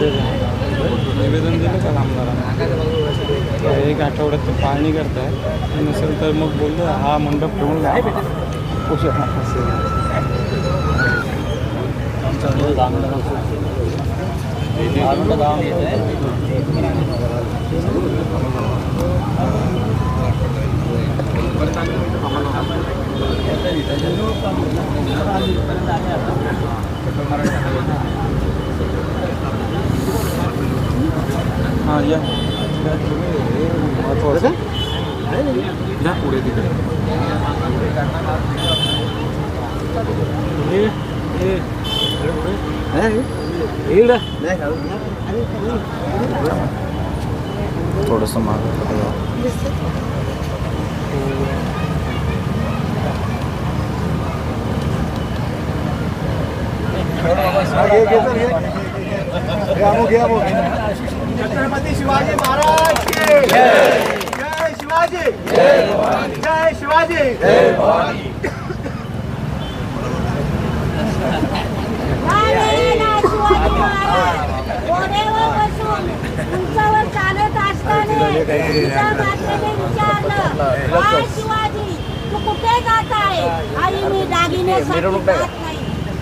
निवेदन दिलं का आमदारांना? एक आठवड्यात ते पाहणी आहे नसेल तर मग बोललो हा मंडप ठेवून हां या. थोडंसं? या. पुढे तिकडे. थोडंसं मागं छत्रपती शिवाजी महाराज की जय शिवाजी जय शिवाजी घोड्यावर बसून उंचावर चालत असताना तिच्या मातेने विचारलं "काय शिवाजी तू कुठे जात आहे आई मी नाही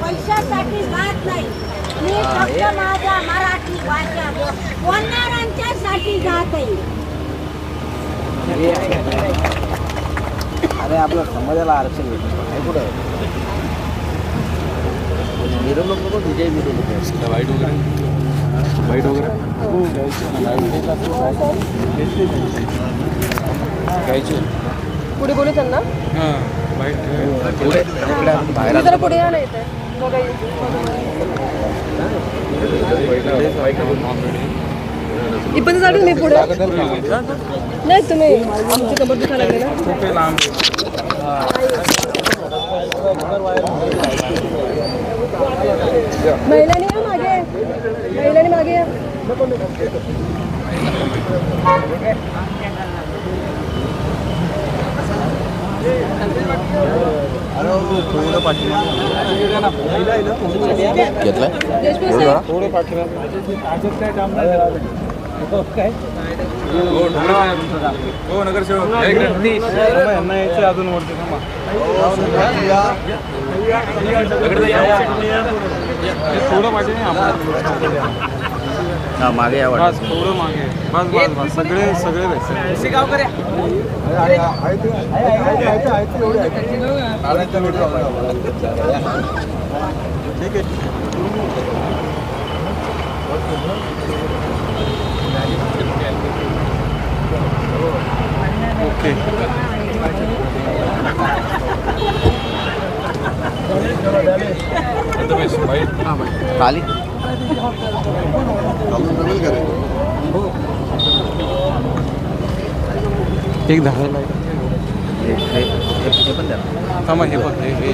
पैशासाठी जात नाही मी फक्त माझ्या मराठी भाषा बोल- बोलणाऱ्यांच्यासाठी जात आहे अरे. आपल्या समाजाला आरक्षण भेटलं. कुठं मिरवणूक नको विजय मिरवणूक वाईट वगैरे? वाईट वगैरे? घ्यायचे पुढे बोलू त्यांना? हां वाईट. पुढे पुढे या ना इथे बघा इथे. इथपर्यंत चालू मी पुढे. नाही तुम्ही आमची कंबर दुखायला लागली ना? खूप लांब महिलांनी या मागे. महिलांनी मागे या. साहेब थोडं हो नगरसेवक. अजून वरती थोडं पाठी नाही हा मागे या बस थोडं मागे. बस बस बस. सगळे सगळे भेटले. ओके. खाली? एक धरायला हे- हे- हे- बघ हे हे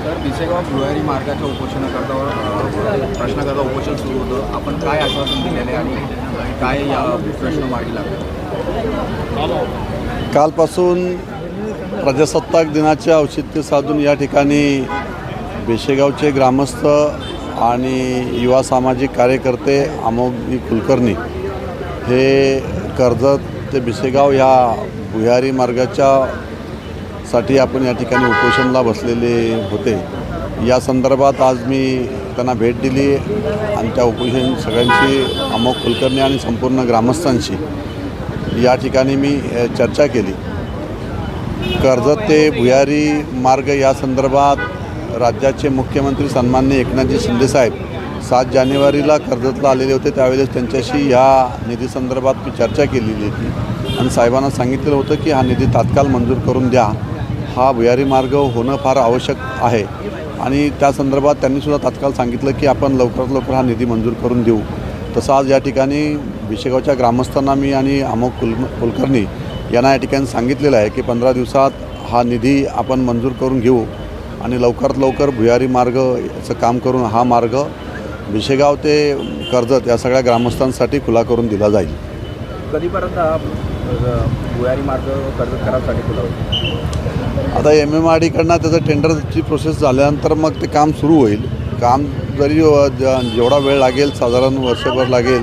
तर भिसेगाव भुयारी मार्गाच्या उपोषणाकरता प्रश्नाकरता उपोषण सुरू होतं. आपण काय आश्वासन दिलेले आणि काय या प्रश्न मार्गी लागला? कालपासून प्रजासत्ताक दिनाचे औचित्य साधून या ठिकाणी बेशेगावचे ग्रामस्थ आणि युवा सामाजिक कार्यकर्ते अमोगी कुलकर्णी हे कर्जत ते बिसेगाव ह्या भुयारी मार्गाच्या साठी आपण या ठिकाणी उपोषणला बसलेले होते. या संदर्भात आज मी त्यांना भेट दिली आणि त्या उपोषण सगळ्यांची अमोग कुलकर्णी आणि संपूर्ण ग्रामस्थांशी. या ठिकाणी मी चर्चा केली. कर्जत ते भुयारी मार्ग या संदर्भात राज्याचे मुख्यमंत्री सन्मान्य एकनाथजी शिंदेसाहेब सात जानेवारीला कर्जतला आलेले होते. त्यावेळेस त्यांच्याशी ह्या निधीसंदर्भात मी चर्चा केलेली होती. आणि साहेबांना सांगितलेलं होतं की हा निधी तात्काळ मंजूर करून द्या. हा भुयारी मार्ग होणं फार आवश्यक आहे. आणि त्या संदर्भात त्यांनीसुद्धा तात्काळ सांगितलं की आपण लवकरात लवकर हा निधी मंजूर करून देऊ. तसं आज या ठिकाणी भिशेगावच्या ग्रामस्थांना मी आणि अमोक कुल कुलकर्णी यांना या ठिकाणी सांगितलेलं आहे की पंधरा दिवसात हा निधी आपण मंजूर करून घेऊ आणि लवकरात लवकर भुयारी मार्ग याचं काम करून हा मार्ग भिशेगाव ते कर्जत या सगळ्या ग्रामस्थांसाठी खुला करून दिला जाईल. कधीपर्यंत भुयारी मार्ग कर्ज करासाठी खुला होईल? आता एम एम आर डीकडनं त्याचं टेंडरची प्रोसेस झाल्यानंतर मग ते काम सुरू होईल. काम जरी जेवढा वेळ लागेल साधारण वर्षभर लागेल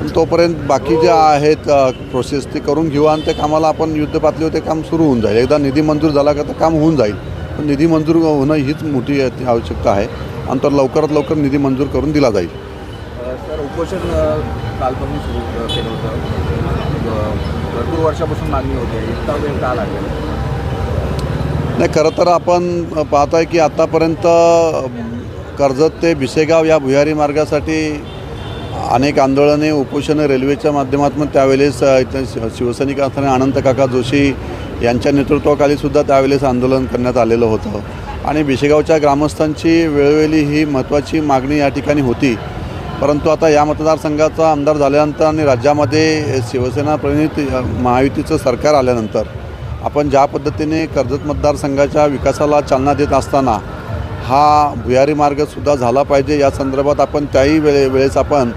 पण तोपर्यंत बाकी जे आहेत प्रोसेस ते करून घेऊ आणि त्या कामाला आपण युद्ध पातळीवर ते काम सुरू होऊन जाईल. एकदा निधी मंजूर झाला का तर काम होऊन जाईल. पण निधी मंजूर होणं हीच मोठी आवश्यकता आहे आणि तर लवकरात लवकर निधी मंजूर करून दिला जाईल. सर उपोषण कालपासून सुरू केलं होतं. भरपूर वर्षापासून मागणी होते. इतका वेळ का लागेल? नाही खरं तर आपण पाहत आहे की आत्तापर्यंत कर्जत ते भिसेगाव या भुयारी मार्गासाठी अनेक आंदोलने उपोषणं रेल्वेच्या माध्यमातून त्यावेळेस इथं शि- शिवसैनिक असताना अनंत काका जोशी यांच्या नेतृत्वाखाली सुद्धा त्यावेळेस आंदोलन करण्यात आलेलं होतं. आणि भिसेगावच्या ग्रामस्थांची वेळोवेळी ही महत्त्वाची मागणी या ठिकाणी होती. परंतु आता या मतदारसंघाचा आमदार झाल्यानंतर आणि राज्यामध्ये शिवसेना प्रणित महायुतीचं सरकार आल्यानंतर आपण ज्या पद्धतीने कर्जत मतदारसंघाच्या विकासाला चालना देत असताना हा भुयारी मार्गसुद्धा झाला पाहिजे या संदर्भात आपण त्याही वेळे वेळेस आपण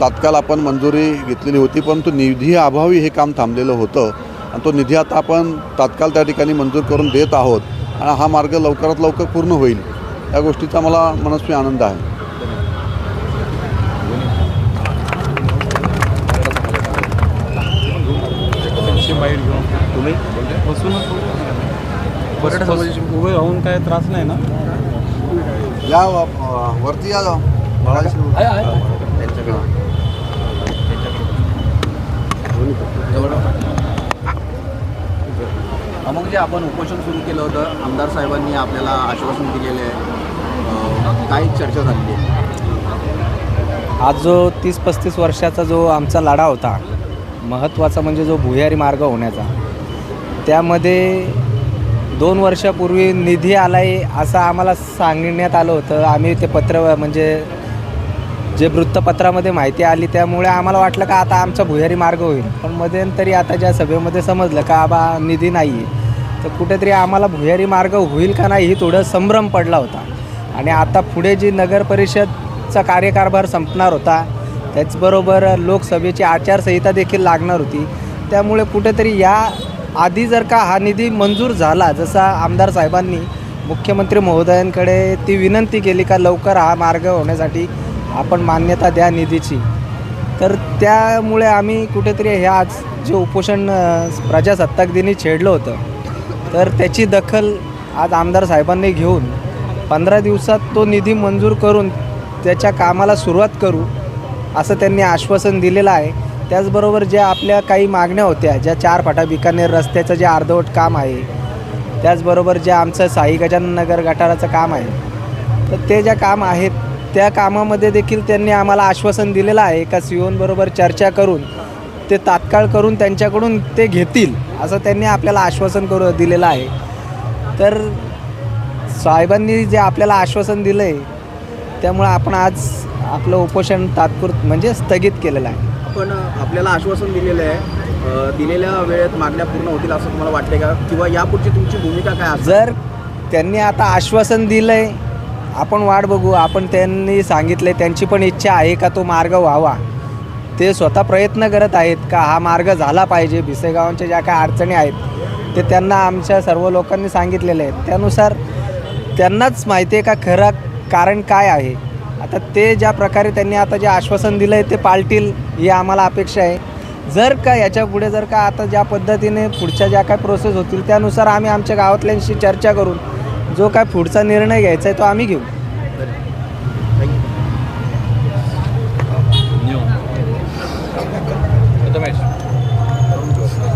तात्काळ आपण मंजुरी घेतलेली होती परंतु निधी अभावी हे काम थांबलेलं होतं. आणि तो निधी आता आपण तात्काळ त्या ठिकाणी मंजूर करून देत आहोत आणि हा मार्ग लवकरात लवकर पूर्ण होईल या गोष्टीचा मला मनस्वी आनंद आहे. बाईट घेऊन तुम्ही? बसूनच बस- बस- उभे राहून काय त्रास नाही ना? या वरती या मग जे आपण उपोषण सुरू केलं होतं आमदार साहेबांनी आपल्याला आश्वासन दिलेले आहे. अ, काय चर्चा झालेली आहे आज जो तीस पस्तीस वर्षाचा जो आमचा लढा होता महत्त्वाचा म्हणजे जो भुयारी मार्ग होण्याचा. त्यामध्ये दोन वर्षापूर्वी निधी आला आहे असं आम्हाला सांगण्यात आलं होतं. आम्ही ते पत्र म्हणजे जे वृत्तपत्रामध्ये माहिती आली त्यामुळे आम्हाला वाटलं का आता आमचा भुयारी मार्ग होईल. पण मध्यंतरी आता ज्या सभेमध्ये समजलं का आबा निधी नाही आहे तर कुठेतरी आम्हाला भुयारी मार्ग होईल का नाही ही थोडं संभ्रम पडला होता. आणि आता पुढे जी नगर परिषदचा कार्यकारभार संपणार होता त्याचबरोबर लोकसभेची आचारसंहिता देखील लागणार होती. त्यामुळे कुठेतरी या आधी जर का हा निधी मंजूर झाला जसा आमदार साहेबांनी मुख्यमंत्री महोदयांकडे ती विनंती केली का लवकर हा मार्ग होण्यासाठी आपण मान्यता द्या निधीची. तर त्यामुळे आम्ही कुठेतरी हे आज जे उपोषण प्रजासत्ताक दिनी छेडलं होतं तर त्याची दखल आज आमदार साहेबांनी घेऊन पंधरा दिवसात तो निधी मंजूर करून त्याच्या कामाला सुरुवात करू असं त्यांनी आश्वासन दिलेलं आहे. त्याचबरोबर ज्या आपल्या काही मागण्या होत्या ज्या चार फाटा बिकानेर रस्त्याचं जे अर्धवट काम आहे त्याचबरोबर जे आमचं साई गजानन नगर गटाराचं काम आहे तर ते ज्या काम आहेत त्या कामामध्ये देखील त्यांनी आम्हाला आश्वासन दिलेलं आहे का सीओनबरोबर चर्चा करून ते तात्काळ करून त्यांच्याकडून ते घेतील असं त्यांनी आपल्याला आश्वासन करू दिलेलं आहे. तर साहेबांनी जे आपल्याला आश्वासन दिलं आहे त्यामुळं आपण आज आपलं उपोषण तात्पुरत म्हणजे स्थगित केलेलं आहे. आपण अ, आपल्याला आश्वासन दिलेलं आहे. दिलेल्या वेळेत मागण्या पूर्ण होतील असं तुम्हाला वाटते का? किंवा यापुढची तुमची भूमिका काय जर त्यांनी आता आश्वासन दिलं आहे आपण वाट बघू. आपण त्यांनी सांगितले त्यांची पण इच्छा आहे का तो मार्ग व्हावा? ते स्वतः प्रयत्न करत आहेत का हा मार्ग झाला पाहिजे? भिसेगावांच्या ज्या काय अडचणी आहेत ते त्यांना आमच्या सर्व लोकांनी सांगितलेले आहेत. त्यानुसार त्यांनाच माहिती आहे का खरं कारण काय आहे? आता ते ज्या प्रकारे त्यांनी आता जे आश्वासन दिलं आहे ते पाळतील ही आम्हाला अपेक्षा आहे. जर का याच्यापुढे जर का आता ज्या पद्धतीने पुढच्या ज्या काय प्रोसेस होतील त्यानुसार आम्ही आमच्या गावातल्यांशी चर्चा करून जो काय पुढचा निर्णय घ्यायचा आहे तो आम्ही घेऊ.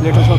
लेटेस्ट